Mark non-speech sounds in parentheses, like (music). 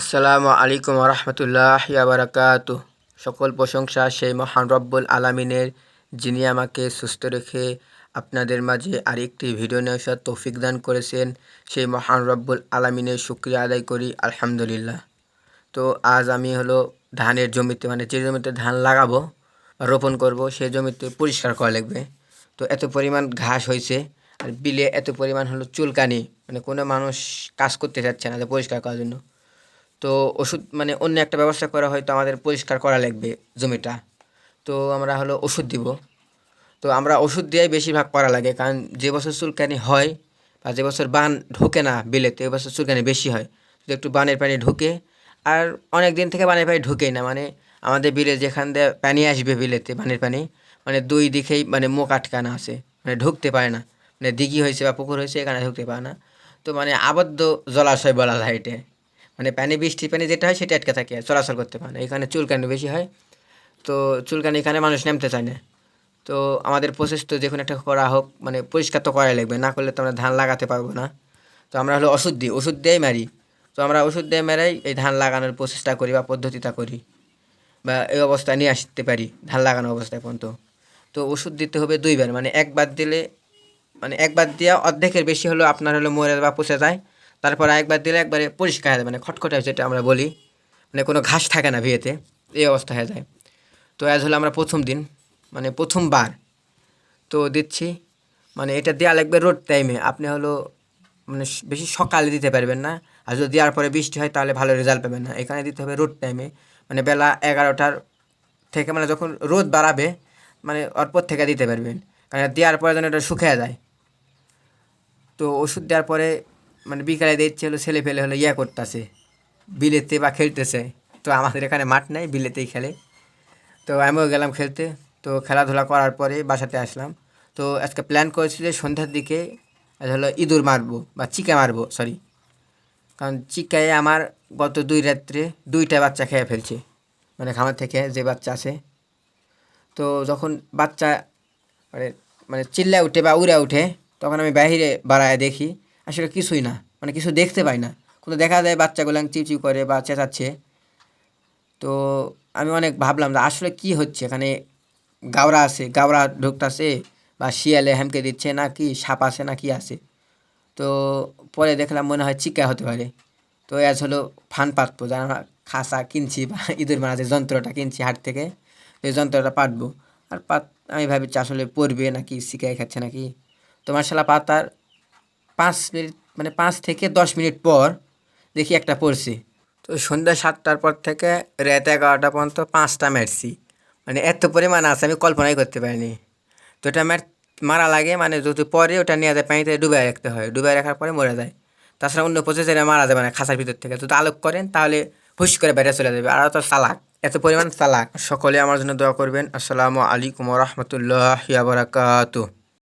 আসসালামু আলাইকুম রহমতুল্লাহ বারাকাত সকল প্রশংসা সেই মহান রব্বুল আলামিনের, যিনি আমাকে সুস্থ রেখে আপনাদের মাঝে আরেকটি ভিডিও নেওয়ার তৌফিক দান করেছেন, সেই মহান রব্বুল আলামিনের শুক্রিয়া আদায় করি, আলহামদুলিল্লাহ। তো আজ আমি হলো ধানের জমিতে মানে যে জমিতে ধান লাগাবো, রোপণ করব সেই জমিতে পরিষ্কার করা লাগবে। তো এত পরিমাণ ঘাস হয়েছে, আর বিলে এত পরিমাণ হলো চুলকানি মানে কোনো মানুষ কাজ করতে চাচ্ছে না পরিষ্কার করার জন্য। তো ওষুধ মানে অন্য একটা ব্যবস্থা করা হয়তো আমাদের পরিষ্কার করা লাগবে জমিটা। তো আমরা হলো ওষুধ দিব। তো আমরা ওষুধ দিয়েই বেশিরভাগ করা লাগে, কারণ যে বছর চুলকানি হয় বা যে বছর বান ঢোকে না বিলেতে, ওই বছর চুলকানি বেশি হয়। যদি একটু বানের পানি ঢুকে, আর অনেক দিন থেকে বানের পানি ঢুকেই না মানে আমাদের বিলে যেখান দিয়ে পানি আসবে বিলেতে বানের পানি মানে দুই দিকেই মানে মুখ আটকানো আছে মানে ঢুকতে পারে না। মানে দিঘি হয়েছে বা পুকুর হয়েছে, এখানে ঢুকতে পারে না। তো মানে আবদ্ধ জলাশয় বলা যায় এটা। মানে পানি, বৃষ্টির পানি যেটা হয় সেটা আটকে থাকে, চলাচল করতে পারে না। এখানে চুলকানি বেশি হয়। তো চুলকানি এখানে মানুষ নামতে চায় না। তো আমাদের প্রসেস তো যে কোনো একটা করা হোক মানে পরিষ্কার তো করাই লাগবে। না করলে তো আমরা ধান লাগাতে পারব না। তো আমরা হলো ওষুধ দিই, ওষুধ দিয়েই মারি। তো আমরা ওষুধ দিয়ে মেরাই, এই ধান লাগানোর প্রসেসটা করি বা পদ্ধতিটা করি বা এই অবস্থায় নিয়ে আসতে পারি, ধান লাগানো অবস্থায় পর্যন্ত। তো ওষুধ দিতে হবে দুইবার মানে একবার দিলে মানে একবার দেওয়া অর্ধেকের বেশি হলো আপনার হলো মরে বা পচে যায়। তারপর একবার দিলে একবারে পরিষ্কার হয়ে যায় মানে খটখটে যেটা আমরা বলি মানে কোনো ঘাস থাকে না বিয়েতে, এই অবস্থা হয়ে যায়। তো অ্যাজ হলো আমরা প্রথম দিন মানে প্রথমবার। তো দিচ্ছি মানে এটা দেওয়া লাগবে রোড টাইমে, আপনি হলো মানে বেশি সকালে দিতে পারবেন না। আর যদি দেওয়ার পরে বৃষ্টি হয় তাহলে ভালো রেজাল্ট পাবেন না। এখানে দিতে হবে রোড টাইমে মানে বেলা এগারোটার থেকে মানে যখন রোদ বাড়াবে মানে অল্প থেকে দিতে পারবেন। কারণ দেওয়ার পরে যেন এটা শুকিয়ে যায়। তো ওষুধ দেওয়ার পরে মানে বিকালে দিচ্ছে হলো, ছেলে ফেলে হলো, ইয়া করতেছে। বিলেতে বা খেলতেছে। তো আমাদের এখানে মাঠ নেই, বিলেতেই খেলে। তো আমিও গেলাম খেলতে। তো খেলাধুলা করার পরে বাসাতে আসলাম। তো আজকে প্ল্যান করেছি যে সন্ধ্যার দিকে হলো ইঁদুর মারবো বা চিকা মারবো সরি কারণ চিকায় আমার গত দুই রাত্রে দুইটা বাচ্চা খেয়ে ফেলছে। মানে খামার থেকে যে বাচ্চা আছে। তো যখন বাচ্চা মানে মানে চিল্লা উঠে বা উড়ে উঠে, তখন আমি বাহিরে বাড়ায় দেখি। আসলে কিছুই না মানে কিছু দেখতে পাই না। কোনো দেখা যায় বাচ্চাগুলো চিউচিউ করে বা চেঁচাচ্ছে। তো আমি অনেক ভাবলাম যে আসলে কি হচ্ছে? এখানে গাওরা আছে, গাওরা ঢুকতেছে বা শিয়ালে হেমকে দিচ্ছে না কি সাপ আছে না কি আছে? তো পরে দেখলাম মনে হয় চিকা হতে পারে। তো আজ হলো ফান পাতবো যারা আমরা খাসা কিনছি বা (laughs) ইঁদুর মারা যে যন্ত্রটা কিনছি হাট থেকে তো এই যন্ত্রটা পাতবো। আর পাত, আমি ভাবছি আসলে পড়বে নাকি, শিকায় খাচ্ছে নাকি? তো মার্শাল্লাহ পাতার পাঁচ মিনিট মানে পাঁচ থেকে দশ মিনিট পর দেখি একটা পড়ছি। তো সন্ধ্যা সাতটার পর থেকে রাত এগারোটা পর্যন্ত পাঁচটা মারছি। মানে এত পরিমাণ আছে আমি কল্পনাই করতে পারিনি। তো এটা মার মারা লাগে মানে যদি পরে ওটা নিয়ে যায় পানিতে ডুবে রাখতে হয়। ডুবে রাখার পরে মরে যায়। তাছাড়া অন্য প্রসেসরে মারা যাবে না খাঁচার ভিতর থেকে। যদি আলোক করেন তাহলে হুশ করে বাইরে চলে যাবে। আর তো চালাক এত পরিমাণ চালাক। সকলে আমার জন্য দোয়া করবেন। আসসালামু আলাইকুম রহমতুল্লাহ বারাকাতু